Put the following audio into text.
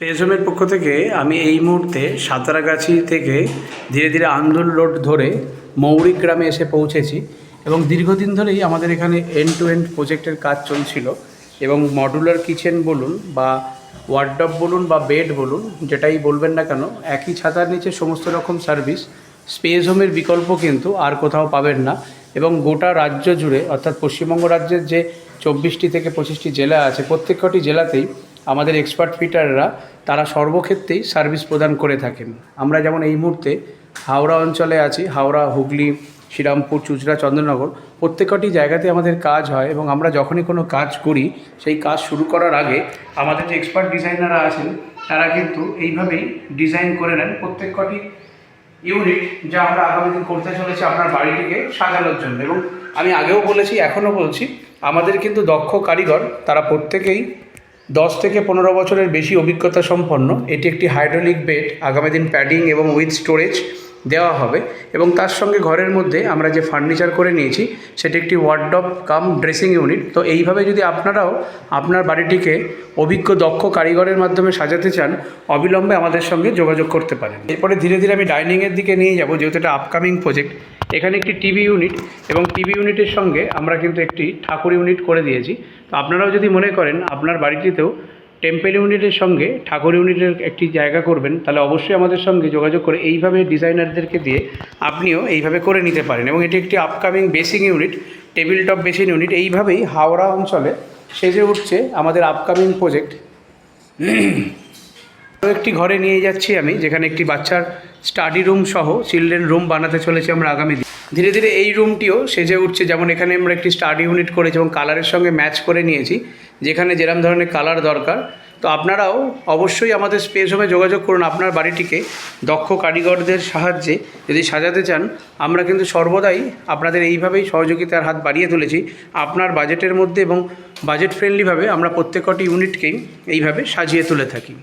পেজমের পক্ষ থেকে আমি এই মুহূর্তে সাঁতরাগাছি থেকে ধীরে ধীরে আন্দোল রোড ধরে মৌরি গ্রামে এসে পৌঁছেছি এবং দীর্ঘদিন ধরেই আমাদের এখানে এন্ড টু এন্ড প্রজেক্টের কাজ চলছিল এবং মডুলার কিচেন বলুন বা ওয়ার্ডব বলুন বা বেড বলুন, যেটাই বলবেন না কেন, একই ছাতার নিচে সমস্ত রকম সার্ভিস স্পেস হোমের বিকল্প কিন্তু আর কোথাও পাবেন না এবং গোটা রাজ্য জুড়ে, অর্থাৎ পশ্চিমবঙ্গ রাজ্যের যে চব্বিশটি থেকে পঁচিশটি জেলা আছে প্রত্যেকটি জেলাতেই আমাদের এক্সপার্ট ফিটাররা তারা সর্বক্ষেত্রেই সার্ভিস প্রদান করে থাকেন। আমরা যেমন এই মুহূর্তে হাওড়া অঞ্চলে আছি, হাওড়া, হুগলি, শ্রীরামপুর, চুচড়া, চন্দ্রনগর, প্রত্যেকটি জায়গাতে আমাদের কাজ হয় এবং আমরা যখনই কোনো কাজ করি, সেই কাজ শুরু করার আগে আমাদের যে এক্সপার্ট ডিজাইনাররা আছেন, তারা কিন্তু এইভাবেই ডিজাইন করে নেন প্রত্যেকটি ইউনিট যা আমরা আগামী দিন করতে চলেছি আপনার বাড়িটিকে সাজানোর জন্য। এবং আমি আগেও বলেছি, এখনও বলছি, আমাদের কিন্তু দক্ষ কারিগর, তারা প্রত্যেকেই দশ থেকে পনেরো বছরের বেশি অভিজ্ঞতা সম্পন্ন, এটি একটি হাইড্রোলিক বেড, আগামী দিন প্যাডিং এবং উইথ স্টোরেজ দেওয়া হবে এবং তার সঙ্গে ঘরের মধ্যে আমরা যে ফার্নিচার করে নিয়েছি, সেটি একটি ওয়ার্ডব কাম ড্রেসিং ইউনিট। তো এইভাবে যদি আপনারাও আপনার বাড়িটিকে অভিজ্ঞ, দক্ষ কারিগরের মাধ্যমে সাজাতে চান, অবিলম্বে আমাদের সঙ্গে যোগাযোগ করতে পারেন। এরপরে ধীরে ধীরে আমি ডাইনিংয়ের দিকে নিয়ে যাব, যেহেতু এটা আপকামিং প্রজেক্ট এখানে একটি টিভি ইউনিট এবং টিভি ইউনিটের সঙ্গে আমরা কিন্তু একটি ঠাকুর ইউনিট করে দিয়েছি। তো আপনারাও যদি মনে করেন আপনার বাড়িটিতেও টেম্পেল ইউনিটের সঙ্গে ঠাকুর ইউনিটের একটি জায়গা করবেন, তাহলে অবশ্যই আমাদের সঙ্গে যোগাযোগ করে এইভাবে ডিজাইনারদেরকে দিয়ে আপনিও এইভাবে করে নিতে পারেন। এবং এটি একটি upcoming basin unit table top basin unit এইভাবেই হাওড়া অঞ্চলে সেজে উঠছে আমাদের আপকামিং প্রজেক্ট একটি ঘরে নিয়ে যাচ্ছি আমি, যেখানে একটি বাচ্চার স্টাডি রুম সহ চিলড্রেন রুম বানাতে চলেছি আমরা আগামী দিন। ধীরে ধীরে এই রুমটিও সেজে উঠছে, যেমন এখানে আমরা একটি স্টাডি ইউনিট করেছি এবং কালারের সঙ্গে ম্যাচ করে নিয়েছি, যেখানে যেরকম ধরনের কালার দরকার। তো আপনারাও অবশ্যই আমাদের স্পেস হোমে যোগাযোগ করুন, আপনার বাড়িটিকে দক্ষ কারিগরদের সাহায্যে যদি সাজাতে চান, আমরা কিন্তু সর্বদাই আপনাদের এইভাবেই সহযোগিতার হাত বাড়িয়ে তুলেছি, আপনার বাজেটের মধ্যে এবং বাজেট ফ্রেন্ডলিভাবে আমরা প্রত্যেকটি ইউনিটকেই এইভাবে সাজিয়ে তুলে থাকি।